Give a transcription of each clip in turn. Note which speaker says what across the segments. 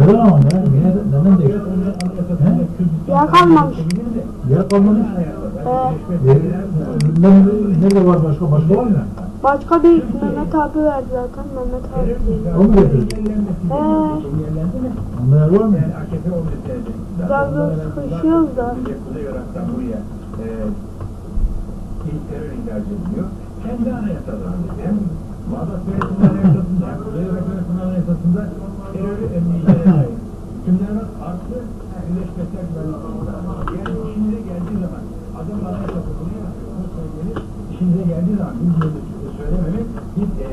Speaker 1: Neden ama ya? Niye, neden değişti? He?
Speaker 2: Yer kalmamış.
Speaker 1: Yer kalmamış.
Speaker 2: Ee,
Speaker 1: Yer, nerede, var başka? Başka var mı?
Speaker 2: başka değil. Mehmet abi verdi zaten. Mehmet abi.
Speaker 1: O mu getirdi?
Speaker 2: Ee,
Speaker 1: Onda yer var mı?
Speaker 2: biraz da sıkışıyoruz da.
Speaker 3: Kendi anayasalarında hem Bağdat Belediyesi'nin Biz böyle söylememek biz e,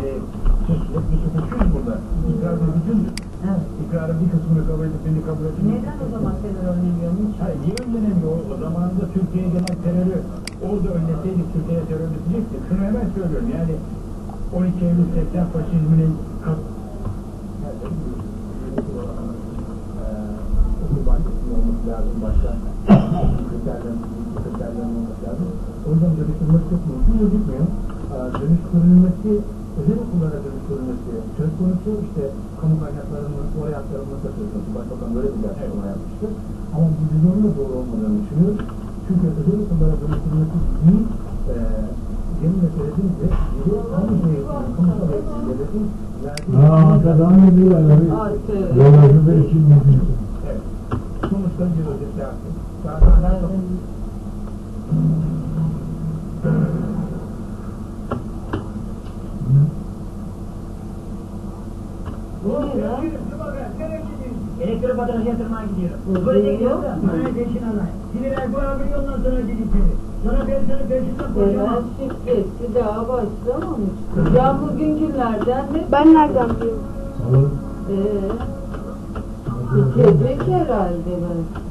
Speaker 3: söz bir hukukçuyuz burada. İkrar bir bütündür. İkrarın bir kısmını kabul edip birini kabul etmiyor.
Speaker 4: Neden o zaman terör önlemiyormuş?
Speaker 3: Hayır, niye önlenemiyor? O zamanında Türkiye'ye gelen terörü orada önleseydik Türkiye'ye terör bitecekti. Şunu hemen söylüyorum yani 12 Eylül 80 faşizminin kat... lazım, başka kriterlerin, kriterlerin olması lazım. Oradan dönüştürülmesi çok mümkün gözükmüyor. Ee, Dönüştürülmesi, özel okullara dönüştürülmesi söz konusu, işte kamu kaynaklarının oraya aktarılması söz konusu. Başbakan böyle bir açıklama yapmıştı. Ama bu vizyonun da doğru olmadığını düşünüyoruz. Çünkü özel okullara dönüştürülmesi değil, e, demin de söylediğim gibi, biri kamu kamusal eğitim, devletin verdiği...
Speaker 1: Aa, devam ediyorlar abi.
Speaker 4: Artı.
Speaker 1: Yollarda için mümkün.
Speaker 3: Daha daha
Speaker 5: Elektrik faturası yatırmaya gidiyorum. Böyle
Speaker 4: hı.
Speaker 5: gidiyor da. Bana peşin alay. Sinirler koyabiliyor ondan sonra seni. Sana ben sana peşinden
Speaker 4: Hemen
Speaker 5: koşamam.
Speaker 4: şirketi daha başlamamış. Ya bugün günlerden ne?
Speaker 2: Ben nereden biliyorum?
Speaker 1: Olur.
Speaker 4: Ee, bitecek herhalde belki.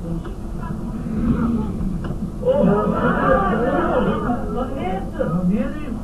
Speaker 5: Lan ne yaptın? Ne yapayım?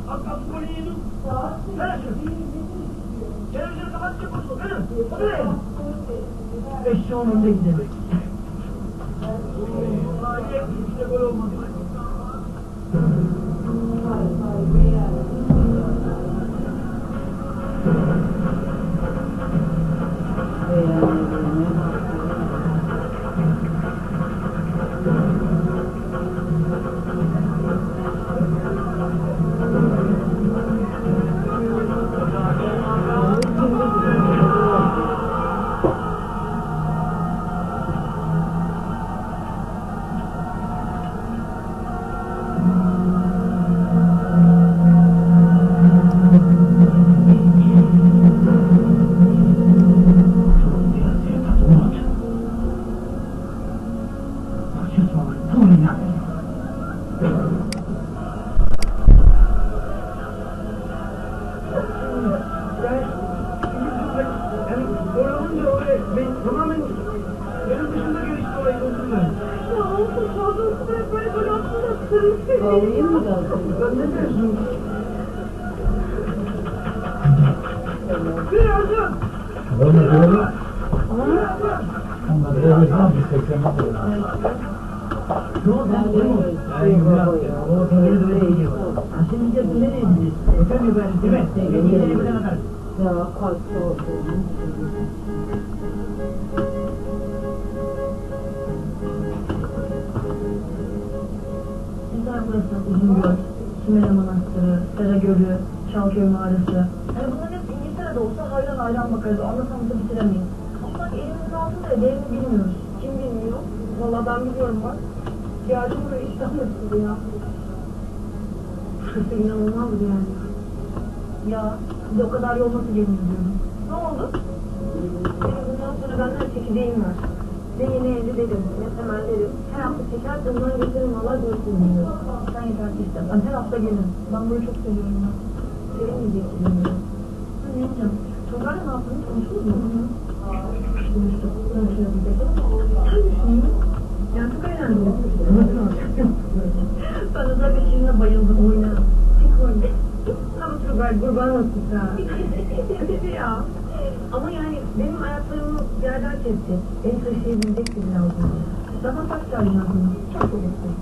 Speaker 5: Yani gol olunca öyle ben tamamen benim dışında gelişti olayı özür dilerim.
Speaker 4: Alayım mı da?
Speaker 5: Sen ne diyorsun?
Speaker 1: Var mı böyle? Onlar da öyle biz 80 metre.
Speaker 5: Yok ben de yok. Ay biraz o terörü de öyle gidiyor. Aslında ne diyeceğiz? Efendim ben değil mi? Yeni yeni bir tane kadar.
Speaker 4: Ya kaç olduğunu.
Speaker 6: Güzel burası, Uzungöl, Sümele Manastırı, Sera Gölü, Çalköy Mağarası. Yani bunların hepsi İngiltere'de olsa hayran hayran bakarız, anlasam da bitiremeyiz. Ama elimizin altında ya, değerini bilmiyoruz. Kim bilmiyor? Valla ben biliyorum bak. Yardım buraya iştah nasıldı ya? Burası inanılmazdı yani. Ya, bir de o kadar yol nasıl gelin diyorum. Ne oldu? Benim bundan sonra benden çekeceğim var. Ne yeni evli dedim, ne temel dedim. Her hafta çeker, bunları getiririm valla görsün diyor. Sen yeter ki iste. Ben her hafta gelirim. Ben burayı çok seviyorum ya. Sevmeyeceksin diyor. Ha, ne yapacağım? Çocuklarla ne yaptın? Konuştunuz mu? Hı hı. Konuştuk. Konuşuyoruz. Sen düşünüyorsun. Yani çok eğlendim. Turgay kurban olsun sen. ya. Ama yani benim ayaklarımı yerden kesti. Beni taşıyabilecek biri lazım. Daha tane lazım? Çok komiksin.